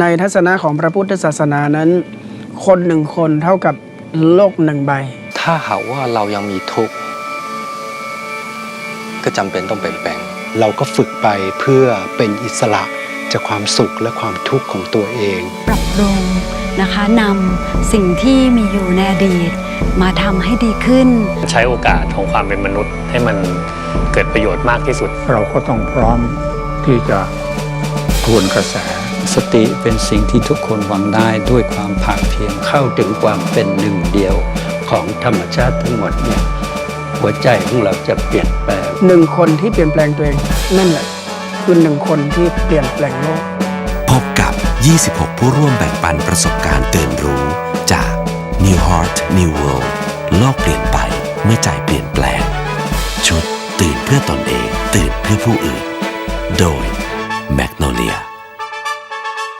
ในทัศนะของพระพุทธศาสนานั้น คนหนึ่งคนเท่ากับโลกหนึ่งใบ ถ้าหากว่าเรายังมีทุกข์ก็จำเป็นต้องเปลี่ยนแปลง เราก็ฝึกไปเพื่อเป็นอิสระจากความสุขและความทุกข์ของตัวเอง ปรับปรุงนะคะนำสิ่งที่มีอยู่ในอดีต มาทำให้ดีขึ้น ใช้โอกาสของความเป็นมนุษย์ให้มันเกิดประโยชน์มากที่สุด เราก็ต้องพร้อมที่จะทวนกระแส สติเป็นสิ่งที่ทุกคนหวังได้ด้วยความภาคเพียรเข้าถึงความเป็นหนึ่งเดียวของธรรมชาติทั้งหมดเนี่ยหัวใจของเราจะเปลี่ยนแปลงหนึ่งคนที่เปลี่ยนแปลงตัวเองนั่นแหละคือหนึ่งคนที่เปลี่ยนแปลงโลก พบกับ 26 ผู้ร่วมแบ่งปันประสบการณ์ตื่นรู้จาก New Heart New World โลกเปลี่ยนไปเมื่อใจเปลี่ยนแปลง ชุดตื่นเพื่อตนเอง ตื่นเพื่อผู้อื่น โดย Magnolia